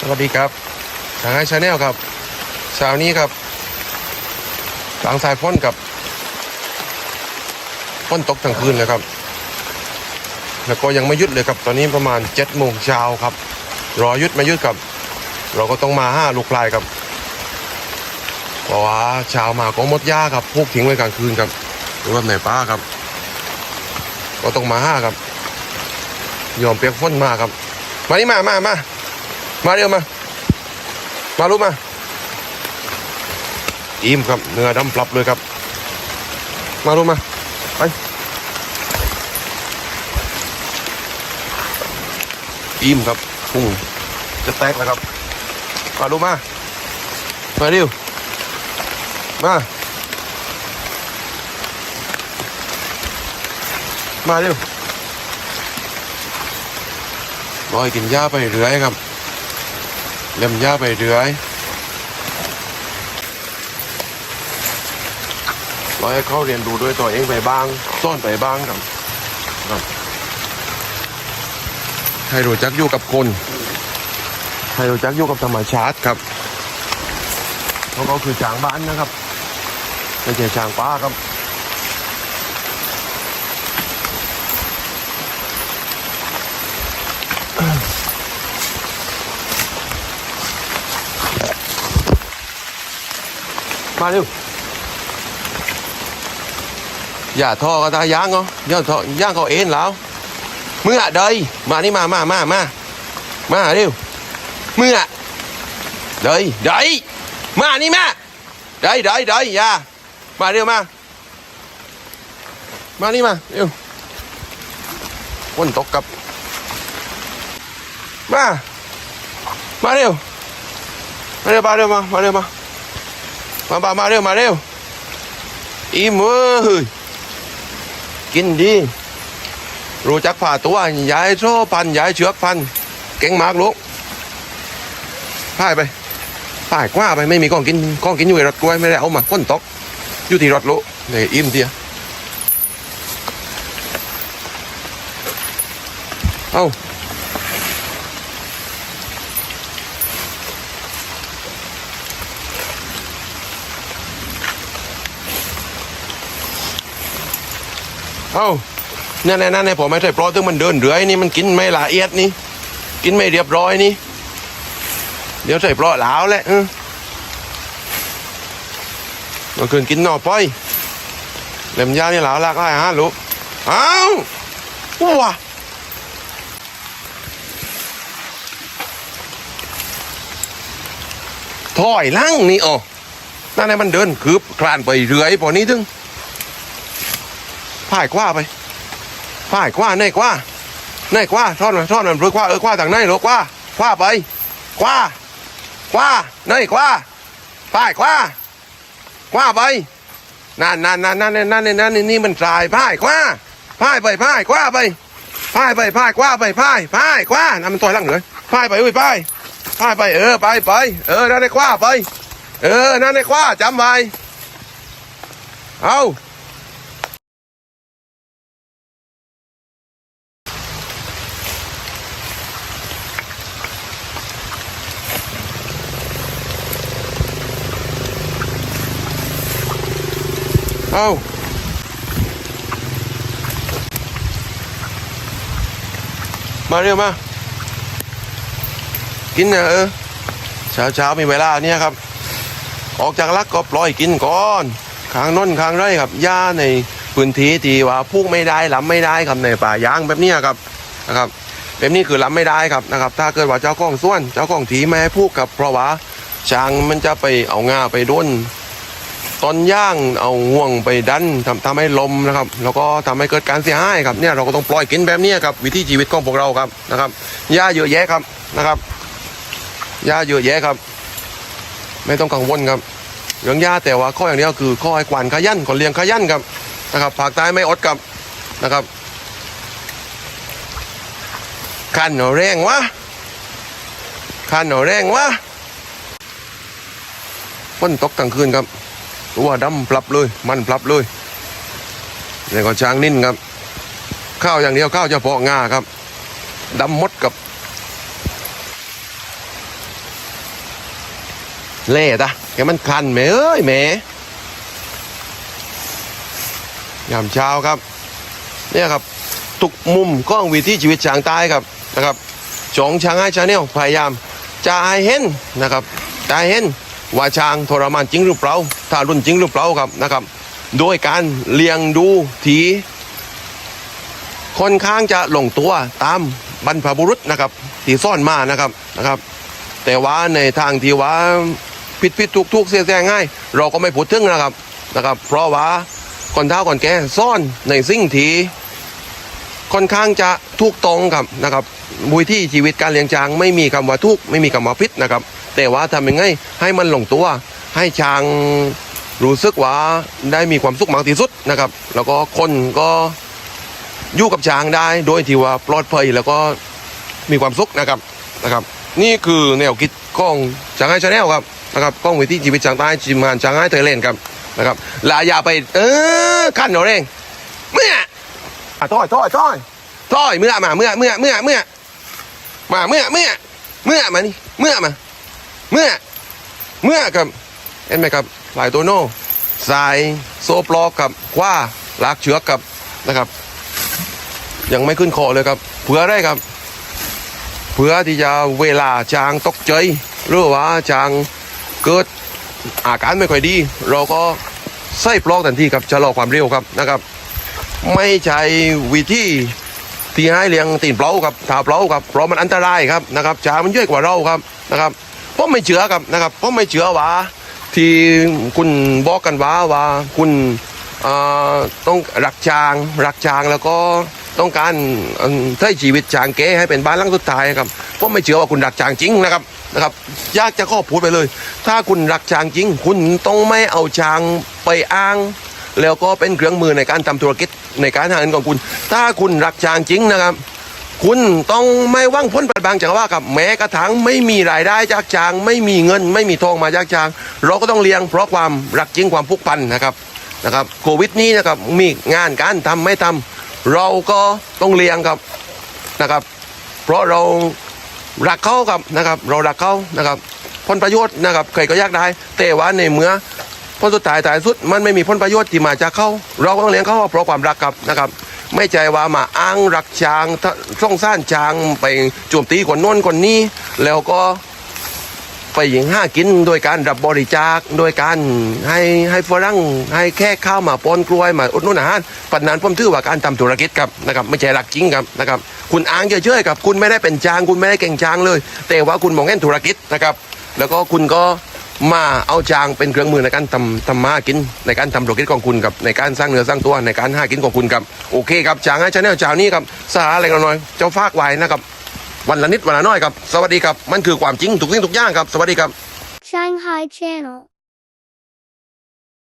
สวัสดีครับทางไอชาแนลครับเช้านี้ครับกลางสายฝนกับฝนตกทั้งคืนเลยครับ แล้วก็ยังไม่หยุดเลยครับ ตอนนี้ประมาณเจ็ดโมงเช้าครับ รอหยุดไม่หยุดครับ เราก็ต้องมาห้าลูกลายครับเพราะว่าเช้ามาก็หมดหญ้าครับพูกทิ้งไว้กลางคืนครับหรือว่าในป้าครับ ก็ต้องมาห้าครับ ยอมเปียกฝนมาครับ มานี่มามามา มาเร็วมา มาลูกมาอิ่มครับเนื้อดำปรับเลยครับ มาลูกมาไปอิ่มครับพุ่งจะแตกแล้วครับมาลูกมามาเร็วมามาเร็วรอยกินหญ้าไปเรื่อยครับ เล่มหญ้าไปเรื่อยรอให้เขาเรียนรู้ด้วยตัวเองไปบ้างซ่อนไปบ้างครับครับให้รู้จักอยู่กับคนให้รู้จักอยู่กับธรรมชาติครับเพราะเขาคือช้างบ้านนะครับไม่ใช่ช้างป่าครับ มาเร็วอย่าท่อก็ตายย่างเหรอย่าท่อย่างเขาเอ็นแล้วเมื่อเดยมานี่มามามามามาเร็วเมื่อเดยเดยมานี่มาเดยเดยเดยอย่ามาเร็วมามานี่มาเร็วฝนตกกับ มา มาเร็ว มาเร็วมาเร็วมามาเร็วมา มามามาเร็วมาเร็วอีมือกินดี รู้จักผ่าตัวย้ายโซ่พันย้ายเชือกพัน เก่งมากลูกพ่ายไปพ่ายกว่าไปไม่มีก้องกินก้องกินอยู่ในรถกล้วยไม่ได้เอามาก้นตกอยู่ที่รถลูกเลยอิ่มเดียเอา เอ้านี่ยเนี่ยเนี่ยผมไม่ใช่ปล่อยถึงมันเดินเรื่อยนี่มันกินไม่ละเอียดนี่ กินไม่เรียบร้อยนี่ เดี๋ยวใส่ปลาหลาวแหละเออเมื่อคืนกินหน่อป้อยเล่มยานี่หลาวลากไล่ฮะลูกเอ้าว้าถอยลังนี่อ๋อนั่นไอ้มันเดินคืบคลานไปเรื่อยพอนี้ถึง พ่ายกว่าไปพ่ายกว่าแน่กว่าแน่กว่าทอดมันทอดมันเพื่อกว่าเออกว่าทางไหนลูกกว่ากว่าไปกว่ากว่าเนยกว่าพ่ายกว่ากว่าไปนั่นนั่นนั่นนั่นนั่นนั่นนั่นนี่มันสายพ่ายกว่าพ่ายไปพ่ายกว่าไปพ่ายไปพ่ายกว่าไปพ่ายพ่ายกว่านั่นมันต่อยลังเลยพ่ายไปอุ้ยพ่ายพ่ายไปเออไปไปเออนั่นไอ้กว่าไป เออนั่นไอ้กว่าจำไว้เอา เอามาเร็วมา กินนะเออเช้าเช้ามีเวลาเนี่ยครับ ออกจากลักก็ปล่อยกินก่อนข้างน้นข้างไรครับหญ้าในพื้นที่ที่ว่าพูกไม่ได้ล้ำไม่ได้ครับในป่ายางแบบนี้ครับนะครับแบบนี้คือล้ำไม่ได้ครับนะครับ ถ้าเกิดว่าเจ้าของส่วน เจ้าของทีไม่ให้พูกกับเพราะว่าช้างมันจะไปเอางาไปด้น ตอนย่างเอาห่วงไปดันทำทำให้ลมนะครับ แล้วก็ทำให้เกิดการเสียหายครับเนี่ยเราก็ต้องปล่อยกินแบบนี้ครับวิถีชีวิตของพวกเราครับนะครับหญ้าเยอะแยะครับนะครับหญ้าเยอะแยะครับ ไม่ต้องกังวลครับเรื่องหญ้าแต่ว่าข้ออย่างเดียวคือข้อให้กวานขยันคนเลี้ยงขยันครับนะครับภาคใต้ไม่อดครับนะครับขันเอแรงวะขันเอแรงวะฝนตกกลางคืนครับ ตัวดำปรับเลย มันปรับเลยแล้วก็ช้างนิ่นครับ ข้าวอย่างเดียวข้าวเฉพาะงาครับดำมดกับเล่ตะแกมันคันแหมเอ้ยแหมยามเช้าครับ เนี่ยครับ ทุกมุมกล้องวิถีชีวิตช้างใต้ครับนะครับจองช้างให้ชาแนลพยายามจะให้เห็นนะครับจะให้เห็น ว่าช้างทรมานจริงหรือเปล่าถ้ารุนจริงหรือเปล่าครับนะครับ โดยการเลี้ยงดูทีค่อนข้างจะหลงตัวตามบรรพบุรุษนะครับที่ซ่อนมานะครับนะครับ แต่ว่าในทางที่ว่าผิดผิดถูกถูกเสียแซงง่าย เราก็ไม่พูดถึงนะครับนะครับ เพราะว่าคนเท้าคนแก่ซ่อนในสิ่งที่ค่อนข้างจะถูกตรงครับนะครับมุยที่ชีวิตการเลี้ยงช้างไม่มีคำว่าทุกไม่มีคำว่าพิษนะครับ แต่ว่าทำยังไงให้มันลงตัว ให้ช้างรู้สึกว่าได้มีความสุขมากที่สุดนะครับ แล้วก็คนก็อยู่กับช้างได้โดยที่ว่าปลอดภัยแล้วก็มีความสุขนะครับนะครับ นี่คือแนวคิดของช้างไห้ชาแนลครับนะครับกล้องวิถีชีวิตช้างใต้จิมงานช้างไห้เทยเลนครับนะครับแลาอย่าไปเออขั้นเราเร่งเมื่ออะถอยถอยถอยถอยเมื่อมาเมื่อเมื่อเมื่อเมื่อมาเมื่อเมื่อเมื่อมานี่เมื่อมา เมื่อ เมื่อกับเห็นไหมครับหลายตัวโน่สายโซปลอกกับคว้าลากเชือกกับนะครับ ยังไม่ขึ้นคอเลยครับเพื่ออะไรครับเพื่อที่จะเวลาจางตกใจหรือว่าจางเกิดอาการไม่ค่อยดี เราก็ใส่ปลอกทันทีครับชะลอความเร็วครับนะครับ ไม่ใช่วิธีที่ให้เลี้ยงตีนเปล่าครับถาเปล่าครับเพราะมันอันตรายครับนะครับช้างมันเยอะกว่าเราครับนะครับ ผมไม่เชื่อครับนะครับผมไม่เชื่อว่า ที่คุณบอกกันว่าว่าคุณเอ่อต้องรักช้างรักช้างแล้วก็ต้องการเอิ่มใช้ชีวิตช้างเก๋ให้เป็นบ้านหลังสุดท้ายครับผมไม่เชื่อว่าคุณรักช้างจริงนะครับนะครับยากจะข้อพูดไปเลย ถ้าคุณรักช้างจริง คุณต้องไม่เอาช้างไปอ้าง แล้วก็เป็นเครื่องมือในการทำธุรกิจในการหาเงินของคุณ ถ้าคุณรักช้างจริงนะครับ คุณต้องไม่ว่างพ้นปัดบางจากว่ากับแม้กระทั่งไม่มีรายได้จากช้าง ไม่มีเงิน ไม่มีทองมาจากช้าง เราก็ต้องเลี้ยงเพราะความรักจริงความผูกพันนะครับนะครับโควิดนี้นะครับมีงานการทำไม่ทำเราก็ต้องเลี้ยงครับนะครับ เพราะเรารักเขาครับนะครับ เรารักเขานะครับผลประโยชน์นะครับใครก็ยากได้ แต่ว่าในเมื่อผลสุดท้ายท้ายสุด มันไม่มีผลประโยชน์ที่มาจากเขาเราก็ต้องเลี้ยงเขาเพราะความรักครับนะครับ ไม่ใจว่ามาอ้างรักช้างส่องซ่านช้างไปโจมตีคนโน้นคนนี้ แล้วก็ไปยิงห้ากินโดยการรับบริจาคโดยการให้ให้ฝรั่งให้แค่ข้าวมาปนกล้วยมาอุดหนุนอาหารปัจนั้นผมถือว่าการทำธุรกิจครับนะครับไม่ใช่รักจริงครับนะครับคุณอ้างเฉยๆครับคุณไม่ได้เป็นช้าง คุณไม่ได้เก่งช้างเลย แต่ว่าคุณมองเห็นธุรกิจนะครับ แล้วก็คุณก็ มาเอาจางเป็นเครื่องมือในการทำทำมากินในการทำธุรกิจของคุณกับในการสร้างเนื้อสร้างตัวในการหากินของคุณครับโอเคครับจางให้ชาแนลจางนี้ครับสาอะไรกันหน่อยเจ้าฟากไว้นะครับวันละนิดวันละน้อยครับ สวัสดีครับ มันคือความจริงทุกสิ่งทุกอย่างครับ สวัสดีครับ Shanghai Channel